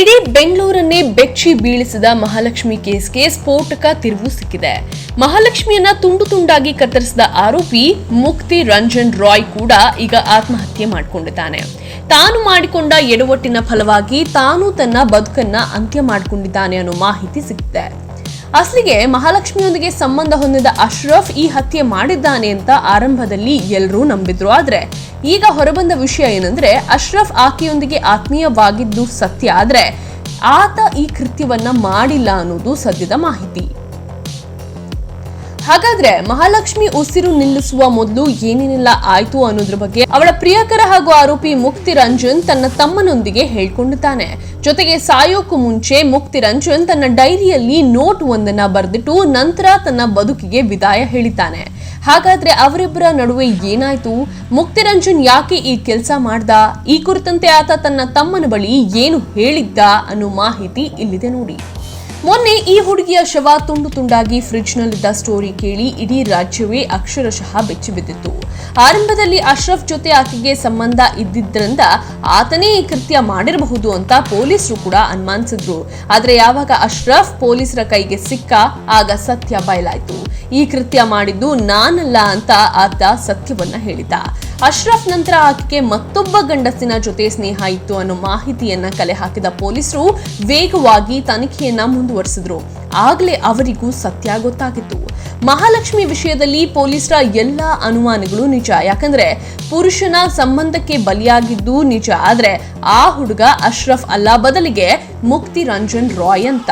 ಇಡೀ ಬೆಂಗಳೂರನ್ನೇ ಬೆಚ್ಚಿ ಬೀಳಿಸಿದ ಮಹಾಲಕ್ಷ್ಮಿ ಕೇಸ್ಗೆ ಸ್ಫೋಟಕ ತಿರುವು ಸಿಕ್ಕಿದೆ. ಮಹಾಲಕ್ಷ್ಮಿಯನ್ನ ತುಂಡು ತುಂಡಾಗಿ ಕತ್ತರಿಸಿದ ಆರೋಪಿ ಮುಕ್ತಿ ರಂಜನ್ ರಾಯ್ ಕೂಡ ಈಗ ಆತ್ಮಹತ್ಯೆ ಮಾಡಿಕೊಂಡಿದ್ದಾನೆ. ತಾನು ಮಾಡಿಕೊಂಡ ಎಡವಟ್ಟಿನ ಫಲವಾಗಿ ತಾನು ತನ್ನ ಬದುಕನ್ನ ಅಂತ್ಯ ಮಾಡಿಕೊಂಡಿದ್ದಾನೆ ಅನ್ನೋ ಮಾಹಿತಿ ಸಿಕ್ಕಿದೆ. ಅಸಲಿಗೆ ಮಹಾಲಕ್ಷ್ಮಿಯೊಂದಿಗೆ ಸಂಬಂಧ ಹೊಂದಿದ ಅಶ್ರಫ್ ಈ ಹತ್ಯೆ ಮಾಡಿದ್ದಾನೆ ಅಂತ ಆರಂಭದಲ್ಲಿ ಎಲ್ಲರೂ ನಂಬಿದ್ರು. ಆದ್ರೆ ಈಗ ಹೊರಬಂದ ವಿಷಯ ಏನಂದ್ರೆ ಅಶ್ರಫ್ ಆಕೆಯೊಂದಿಗೆ ಆತ್ಮೀಯವಾಗಿದ್ದು ಸತ್ಯ. ಆದ್ರೆ ಆತ ಈ ಕೃತ್ಯವನ್ನ ಮಾಡಿಲ್ಲ ಅನ್ನೋದು ಸದ್ಯದ ಮಾಹಿತಿ. ಹಾಗಾದ್ರೆ ಮಹಾಲಕ್ಷ್ಮಿ ಉಸಿರು ನಿಲ್ಲಿಸುವ ಮೊದಲು ಏನೇನೆಲ್ಲ ಆಯ್ತು ಅನ್ನೋದ್ರ ಬಗ್ಗೆ ಅವಳ ಪ್ರಿಯಕರ ಹಾಗೂ ಆರೋಪಿ ಮುಕ್ತಿ ರಂಜನ್ ತನ್ನ ತಮ್ಮನೊಂದಿಗೆ ಹೇಳ್ಕೊಂಡಿದ್ದಾನೆ. ಜೊತೆಗೆ ಸಾಯೋಕ್ಕೂ ಮುಂಚೆ ಮುಕ್ತಿ ರಂಜನ್ ತನ್ನ ಡೈರಿಯಲ್ಲಿ ನೋಟ್ ಒಂದನ್ನ ಬರೆದಿಟ್ಟು ನಂತರ ತನ್ನ ಬದುಕಿಗೆ ವಿದಾಯ ಹೇಳಿದ್ದಾನೆ. ಹಾಗಾದ್ರೆ ಅವರಿಬ್ಬರ ನಡುವೆ ಏನಾಯ್ತು? ಮುಕ್ತಿ ರಂಜನ್ ಯಾಕೆ ಈ ಕೆಲಸ ಮಾಡ್ದ? ಈ ಕುರಿತಂತೆ ಆತ ತನ್ನ ತಮ್ಮನ ಬಳಿ ಏನು ಹೇಳಿದ್ದ ಅನ್ನೋ ಮಾಹಿತಿ ಇಲ್ಲಿದೆ ನೋಡಿ. ಮೊನ್ನೆ ಈ ಹುಡುಗಿಯ ಶವ ತುಂಡು ತುಂಡಾಗಿ ಫ್ರಿಡ್ಜ್ನಲ್ಲಿದ್ದ ಸ್ಟೋರಿ ಕೇಳಿ ಇಡೀ ರಾಜ್ಯವೇ ಅಕ್ಷರಶಃ ಬೆಚ್ಚಿ ಬಿದ್ದಿತ್ತು. ಆರಂಭದಲ್ಲಿ ಅಶ್ರಫ್ ಜೊತೆ ಆಕೆಗೆ ಸಂಬಂಧ ಇದ್ದಿದ್ದರಿಂದ ಆತನೇ ಈ ಕೃತ್ಯ ಮಾಡಿರಬಹುದು ಅಂತ ಪೊಲೀಸರು ಕೂಡ ಅನುಮಾನಿಸಿದ್ರು. ಆದ್ರೆ ಯಾವಾಗ ಅಶ್ರಫ್ ಪೊಲೀಸರ ಕೈಗೆ ಸಿಕ್ಕ, ಆಗ ಸತ್ಯ ಬಯಲಾಯಿತು. ಈ ಕೃತ್ಯ ಮಾಡಿದ್ದು ನಾನಲ್ಲ ಅಂತ ಆತ ಸತ್ಯವನ್ನ ಹೇಳಿದ ಅಶ್ರಫ್ ನಂತರ ಆಕೆಗೆ ಮತ್ತೊಬ್ಬ ಗಂಡಸಿನ ಜೊತೆ ಸ್ನೇಹ ಇತ್ತು ಅನ್ನೋ ಮಾಹಿತಿಯನ್ನ ಕಲೆ ಹಾಕಿದ ಪೊಲೀಸರು ವೇಗವಾಗಿ ತನಿಖೆಯನ್ನ ಮುಂದುವರಿಸಿದ್ರು. ಆಗ್ಲೇ ಅವರಿಗೂ ಸತ್ಯ ಗೊತ್ತಾಗಿತ್ತು. ಮಹಾಲಕ್ಷ್ಮಿ ವಿಷಯದಲ್ಲಿ ಪೊಲೀಸರ ಎಲ್ಲ ಅನುಮಾನಗಳು ನಿಜ. ಯಾಕಂದ್ರೆ ಪುರುಷನ ಸಂಬಂಧಕ್ಕೆ ಬಲಿಯಾಗಿದ್ದು ನಿಜ. ಆದ್ರೆ ಆ ಹುಡುಗ ಅಶ್ರಫ್ ಅಲ್ಲ. ಬದಲಿಗೆ ಮುಕ್ತಿ ರಂಜನ್ ರಾಯ್ ಅಂತ.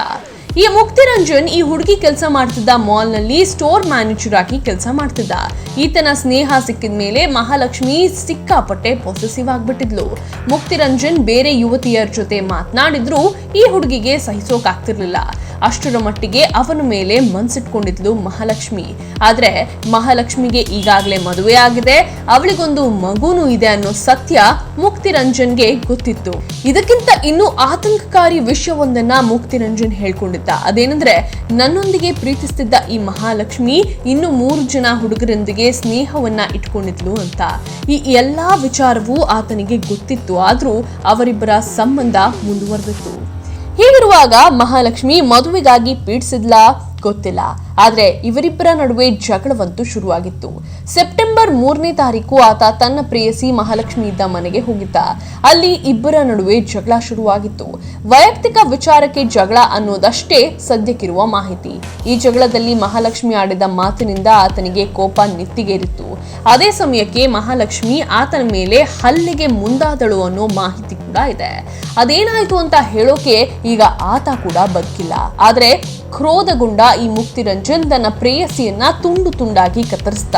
ಈ ಮುಕ್ತಿ ರಂಜನ್ ಈ ಹುಡುಗಿ ಕೆಲಸ ಮಾಡ್ತಿದ್ದ ಮಾಲ್ನಲ್ಲಿ ಸ್ಟೋರ್ ಮ್ಯಾನೇಜರ್ ಆಗಿ ಕೆಲಸ ಮಾಡ್ತಿದ್ದ. ಈತನ ಸ್ನೇಹ ಸಿಕ್ಕಿದ ಮೇಲೆ ಮಹಾಲಕ್ಷ್ಮಿ ಸಿಕ್ಕಾಪಟ್ಟೆ ಪೊಸೆಸಿವ್ ಆಗ್ಬಿಟ್ಟಿದ್ಲು. ಮುಕ್ತಿರಂಜನ್ ಬೇರೆ ಯುವತಿಯರ ಜೊತೆ ಮಾತನಾಡಿದ್ರು ಈ ಹುಡುಗಿಗೆ ಸಹಿಸೋಕಾಗ್ತಿರ್ಲಿಲ್ಲ. ಅಷ್ಟರ ಮಟ್ಟಿಗೆ ಅವನ ಮೇಲೆ ಮನ್ಸಿಟ್ಕೊಂಡಿದ್ಲು ಮಹಾಲಕ್ಷ್ಮಿ. ಆದ್ರೆ ಮಹಾಲಕ್ಷ್ಮಿಗೆ ಈಗಾಗಲೇ ಮದುವೆ ಆಗಿದೆ. ಅವಳಿಗೊಂದು ಮಗುನೂ ಇದೆ ಅನ್ನೋ ಸತ್ಯ ಮುಕ್ತಿ ರಂಜನ್ಗೆ ಗೊತ್ತಿತ್ತು. ಇದಕ್ಕಿಂತ ಇನ್ನೂ ಆತಂಕಕಾರಿ ವಿಷಯವೊಂದನ್ನ ಮುಕ್ತಿ ರಂಜನ್ ಹೇಳ್ಕೊಂಡಿದ್ದ. ಅದೇನೆಂದ್ರೆ, ನನ್ನೊಂದಿಗೆ ಪ್ರೀತಿಸ್ತಿದ್ದ ಈ ಮಹಾಲಕ್ಷ್ಮಿ ಇನ್ನು ಮೂರು ಜನ ಹುಡುಗರೊಂದಿಗೆ ಸ್ನೇಹವನ್ನ ಇಟ್ಕೊಂಡಿದ್ಲು ಅಂತ. ಈ ಎಲ್ಲಾ ವಿಚಾರವೂ ಆತನಿಗೆ ಗೊತ್ತಿತ್ತು. ಆದ್ರೂ ಅವರಿಬ್ಬರ ಸಂಬಂಧ ಮುಂದುವರೆದಿತ್ತು. ಹೀಗಿರುವಾಗ ಮಹಾಲಕ್ಷ್ಮಿ ಮದುವೆಗಾಗಿ ಪೀಡಿಸಿದ್ಲಾ? ಗೊತ್ತಿಲ್ಲ. ಆದ್ರೆ ಇವರಿಬ್ಬರ ನಡುವೆ ಜಗಳವಂತೂ ಶುರುವಾಗಿತ್ತು. ಸೆಪ್ಟೆಂಬರ್ ಮೂರನೇ ತಾರೀಕು ಆತ ತನ್ನ ಪ್ರೇಯಸಿ ಮಹಾಲಕ್ಷ್ಮಿ ಇದ್ದ ಮನೆಗೆ ಹೋಗಿದ್ದ. ಅಲ್ಲಿ ಇಬ್ಬರ ನಡುವೆ ಜಗಳ ಶುರುವಾಗಿತ್ತು. ವೈಯಕ್ತಿಕ ವಿಚಾರಕ್ಕೆ ಜಗಳ ಅನ್ನೋದಷ್ಟೇ ಸದ್ಯಕ್ಕಿರುವ ಮಾಹಿತಿ. ಈ ಜಗಳದಲ್ಲಿ ಮಹಾಲಕ್ಷ್ಮಿ ಆಡಿದ ಮಾತಿನಿಂದ ಆತನಿಗೆ ಕೋಪ ನಿತ್ತಿಗೇರಿತ್ತು. ಅದೇ ಸಮಯಕ್ಕೆ ಮಹಾಲಕ್ಷ್ಮಿ ಆತನ ಮೇಲೆ ಹಲ್ಲಿಗೆ ಮುಂದಾದಳು ಅನ್ನೋ ಮಾಹಿತಿ ಕೂಡ ಇದೆ. ಅದೇನಾಯ್ತು ಅಂತ ಹೇಳೋಕೆ ಈಗ ಆತ ಕೂಡ ಬದುಕಿಲ್ಲ. ಆದ್ರೆ ಕ್ರೋಧಗೊಂಡ ಈ ಮುಕ್ತಿರಂಜನ್ ತನ್ನ ಪ್ರೇಯಸಿಯನ್ನ ತುಂಡು ತುಂಡಾಗಿ ಕತ್ತರಿಸ್ದ.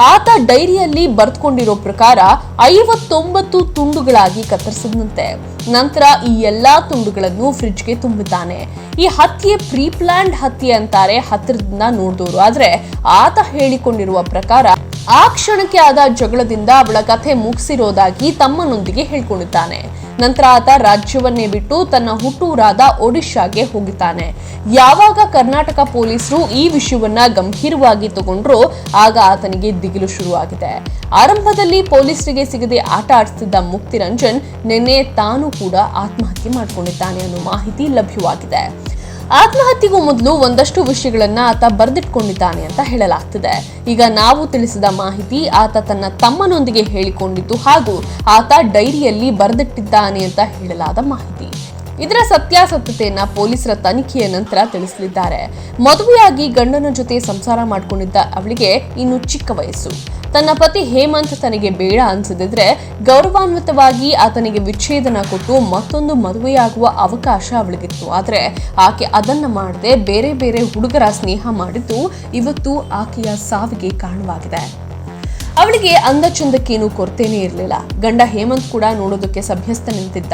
ಆತ ಡೈರಿಯಲ್ಲಿ ಬರೆದುಕೊಂಡಿರೋ ಪ್ರಕಾರ ಐವತ್ತೊಂಬತ್ತು ತುಂಡುಗಳಾಗಿ ಕತ್ತರಿಸಿದಂತೆ. ನಂತರ ಈ ಎಲ್ಲಾ ತುಂಡುಗಳನ್ನು ಫ್ರಿಡ್ಜ್ಗೆ ತುಂಬಿದ್ದಾನೆ. ಈ ಹತ್ಯೆ ಪ್ರೀ ಪ್ಲಾನ್ಡ್ ಹತ್ಯೆ ಅಂತಾರೆ ಹತ್ತಿರದಿಂದ ನೋಡಿದವರು ಆದ್ರೆ ಆತ ಹೇಳಿಕೊಂಡಿರುವ ಪ್ರಕಾರ ಆ ಕ್ಷಣಕ್ಕೆ ಆದ ಜಗಳದಿಂದ ಅವಳ ಕಥೆ ಮುಗಿಸಿರೋದಾಗಿ ತಮ್ಮನೊಂದಿಗೆ ಹೇಳ್ಕೊಂಡಿದ್ದಾನೆ. ನಂತರ ಆತ ರಾಜ್ಯವನ್ನೇ ಬಿಟ್ಟು ತನ್ನ ಹುಟ್ಟೂರಾದ ಒಡಿಶಾಗೆ ಹೋಗಿದ್ದಾನೆ. ಯಾವಾಗ ಕರ್ನಾಟಕ ಪೊಲೀಸರು ಈ ವಿಷಯವನ್ನ ಗಂಭೀರವಾಗಿ ತಗೊಂಡ್ರು ಆಗ ಆತನಿಗೆ ದಿಗಿಲು ಶುರುವಾಗಿದೆ. ಆರಂಭದಲ್ಲಿ ಪೊಲೀಸರಿಗೆ ಸಿಗದೆ ಆಟ ಆಡಿಸ್ತಿದ್ದ ಮುಕ್ತಿರಂಜನ್ ನಿನ್ನೆ ತಾನು ಕೂಡ ಆತ್ಮಹತ್ಯೆ ಮಾಡಿಕೊಂಡಿದ್ದಾನೆ ಅನ್ನೋ ಮಾಹಿತಿ ಲಭ್ಯವಾಗಿದೆ. ಆತ್ಮಹತ್ಯೆಗೂ ಮೊದಲು ಒಂದಷ್ಟು ವಿಷಯಗಳನ್ನ ಆತ ಬರೆದಿಟ್ಕೊಂಡಿದ್ದಾನೆ ಅಂತ ಹೇಳಲಾಗ್ತಿದೆ. ಈಗ ನಾವು ತಿಳಿಸಿದ ಮಾಹಿತಿ ಆತ ತನ್ನ ತಮ್ಮನೊಂದಿಗೆ ಹೇಳಿಕೊಂಡಿದ್ದು ಹಾಗೂ ಆತ ಡೈರಿಯಲ್ಲಿ ಬರೆದಿಟ್ಟಿದ್ದಾನೆ ಅಂತ ಹೇಳಲಾದ ಮಾಹಿತಿ. ಇದರ ಸತ್ಯಾಸತ್ಯತೆಯನ್ನ ಪೊಲೀಸರ ತನಿಖೆಯ ನಂತರ ತಿಳಿಸಲಿದ್ದಾರೆ. ಮದುವೆಯಾಗಿ ಗಂಡನ ಜೊತೆ ಸಂಸಾರ ಮಾಡಿಕೊಂಡಿದ್ದ ಅವಳಿಗೆ ಇನ್ನು ಚಿಕ್ಕ ವಯಸ್ಸು. ತನ್ನ ಪತಿ ಹೇಮಂತ್ ತನಗೆ ಬೇಡ ಅನ್ಸದಿದ್ರೆ ಗೌರವಾನ್ವಿತವಾಗಿ ಆತನಿಗೆ ವಿಚ್ಛೇದನ ಕೊಟ್ಟು ಮತ್ತೊಂದು ಮದುವೆಯಾಗುವ ಅವಕಾಶ ಅವಳಿಗಿತ್ತು. ಆದರೆ ಆಕೆ ಅದನ್ನ ಮಾಡದೆ ಬೇರೆ ಬೇರೆ ಹುಡುಗರ ಸ್ನೇಹ ಮಾಡಿದ್ದು ಇವತ್ತು ಆಕೆಯ ಸಾವಿಗೆ ಕಾರಣವಾಗಿದೆ. ಅವಳಿಗೆ ಅಂದ ಚಂದಕ್ಕೇನು ಕೊರತೆನೇ ಇರಲಿಲ್ಲ. ಗಂಡ ಹೇಮಂತ್ ಕೂಡ ನೋಡೋದಕ್ಕೆ ಸಭ್ಯಸ್ಥ ನಿಂತಿದ್ದ.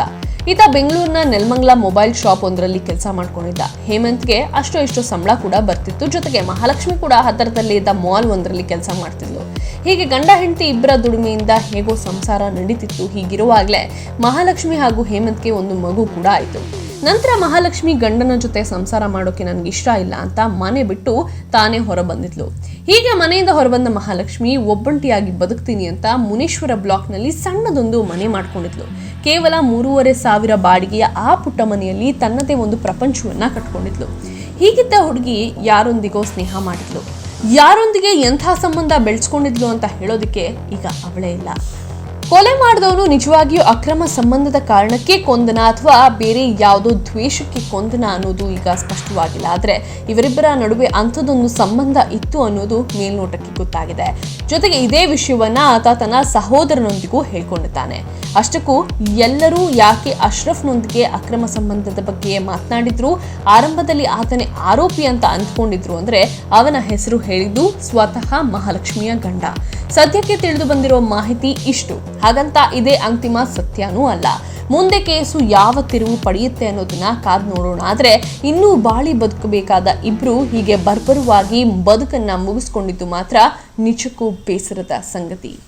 ಈತ ಬೆಂಗಳೂರಿನ ನೆಲಮಂಗ್ಲ ಮೊಬೈಲ್ ಶಾಪ್ ಒಂದರಲ್ಲಿ ಕೆಲಸ ಮಾಡ್ಕೊಂಡಿದ್ದ. ಹೇಮಂತ್ಗೆ ಅಷ್ಟೋ ಇಷ್ಟೋ ಸಂಬಳ ಕೂಡ ಬರ್ತಿತ್ತು. ಜೊತೆಗೆ ಮಹಾಲಕ್ಷ್ಮಿ ಕೂಡ ಹತ್ತಿರದಲ್ಲಿ ಇದ್ದ ಮಾಲ್ ಒಂದರಲ್ಲಿ ಕೆಲಸ ಮಾಡ್ತಿದ್ಲು. ಹೀಗೆ ಗಂಡ ಹೆಂಡತಿ ಇಬ್ಬರ ದುಡಿಮೆಯಿಂದ ಹೇಗೋ ಸಂಸಾರ ನಡೀತಿತ್ತು. ಹೀಗಿರುವಾಗಲೇ ಮಹಾಲಕ್ಷ್ಮಿ ಹಾಗೂ ಹೇಮಂತ್ಗೆ ಒಂದು ಮಗು ಕೂಡ ಆಯಿತು. ನಂತರ ಮಹಾಲಕ್ಷ್ಮಿ ಗಂಡನ ಜೊತೆ ಸಂಸಾರ ಮಾಡೋಕೆ ನನಗೆ ಇಷ್ಟ ಇಲ್ಲ ಅಂತ ಮನೆ ಬಿಟ್ಟು ತಾನೇ ಹೊರ ಬಂದಿದ್ಲು ಹೀಗೆ ಮನೆಯಿಂದ ಹೊರಬಂದ ಮಹಾಲಕ್ಷ್ಮಿ ಒಬ್ಬಂಟಿಯಾಗಿ ಬದುಕ್ತೀನಿ ಅಂತ ಮುನೇಶ್ವರ ಬ್ಲಾಕ್ನಲ್ಲಿ ಸಣ್ಣದೊಂದು ಮನೆ ಮಾಡ್ಕೊಂಡಿದ್ಲು. ಕೇವಲ ಮೂರುವರೆ ಸಾವಿರ ಬಾಡಿಗೆಯ ಆ ಪುಟ್ಟ ಮನೆಯಲ್ಲಿ ತನ್ನದೇ ಒಂದು ಪ್ರಪಂಚವನ್ನ ಕಟ್ಕೊಂಡಿದ್ಲು. ಹೀಗಿದ್ದ ಹುಡುಗಿ ಯಾರೊಂದಿಗೋ ಸ್ನೇಹ ಮಾಡಿದ್ಲು. ಯಾರೊಂದಿಗೆ ಎಂಥ ಸಂಬಂಧ ಬೆಳೆಸ್ಕೊಂಡಿದ್ಲು ಅಂತ ಹೇಳೋದಕ್ಕೆ ಈಗ ಅವಳೇ ಇಲ್ಲ. ಕೊಲೆ ಮಾಡಿದವನು ನಿಜವಾಗಿಯೂ ಅಕ್ರಮ ಸಂಬಂಧದ ಕಾರಣಕ್ಕೆ ಕೊಂದನ ಅಥವಾ ಬೇರೆ ಯಾವುದೋ ದ್ವೇಷಕ್ಕೆ ಕೊಂದನ ಅನ್ನೋದು ಈಗ ಸ್ಪಷ್ಟವಾಗಿಲ್ಲ. ಆದರೆ ಇವರಿಬ್ಬರ ನಡುವೆ ಅಂಥದ್ದೊಂದು ಸಂಬಂಧ ಇತ್ತು ಅನ್ನೋದು ಮೇಲ್ನೋಟಕ್ಕೆ ಗೊತ್ತಾಗಿದೆ. ಜೊತೆಗೆ ಇದೇ ವಿಷಯವನ್ನ ಆತ ತನ್ನ ಸಹೋದರನೊಂದಿಗೂ ಹೇಳ್ಕೊಂಡಿದ್ದಾನೆ. ಅಷ್ಟಕ್ಕೂ ಎಲ್ಲರೂ ಯಾಕೆ ಅಶ್ರಫ್ನೊಂದಿಗೆ ಅಕ್ರಮ ಸಂಬಂಧದ ಬಗ್ಗೆ ಮಾತನಾಡಿದ್ರು? ಆರಂಭದಲ್ಲಿ ಆತನೇ ಆರೋಪಿ ಅಂತ ಅಂದ್ಕೊಂಡಿದ್ರು ಅಂದ್ರೆ ಅವನ ಹೆಸರು ಹೇಳಿದ್ದು ಸ್ವತಃ ಮಹಾಲಕ್ಷ್ಮಿಯ ಗಂಡ. ಸದ್ಯಕ್ಕೆ ತಿಳಿದು ಬಂದಿರೋ ಮಾಹಿತಿ ಇಷ್ಟು. ಹಾಗಂತ ಇದೇ ಅಂತಿಮ ಸತ್ಯನೂ ಅಲ್ಲ. ಮುಂದೆ ಕೇಸು ಯಾವ ತಿರುವು ಪಡೆಯುತ್ತೆ ಅನ್ನೋದನ್ನ ಕಾದ್ ನೋಡೋಣ. ಆದ್ರೆ ಇನ್ನೂ ಬಾಳಿ ಬದುಕಬೇಕಾದ ಇಬ್ರು ಹೀಗೆ ಬರ್ಬರವಾಗಿ ಬದುಕನ್ನ ಮುಗಿಸ್ಕೊಂಡಿದ್ದು ಮಾತ್ರ ನಿಜಕ್ಕೂ ಬೇಸರದ ಸಂಗತಿ.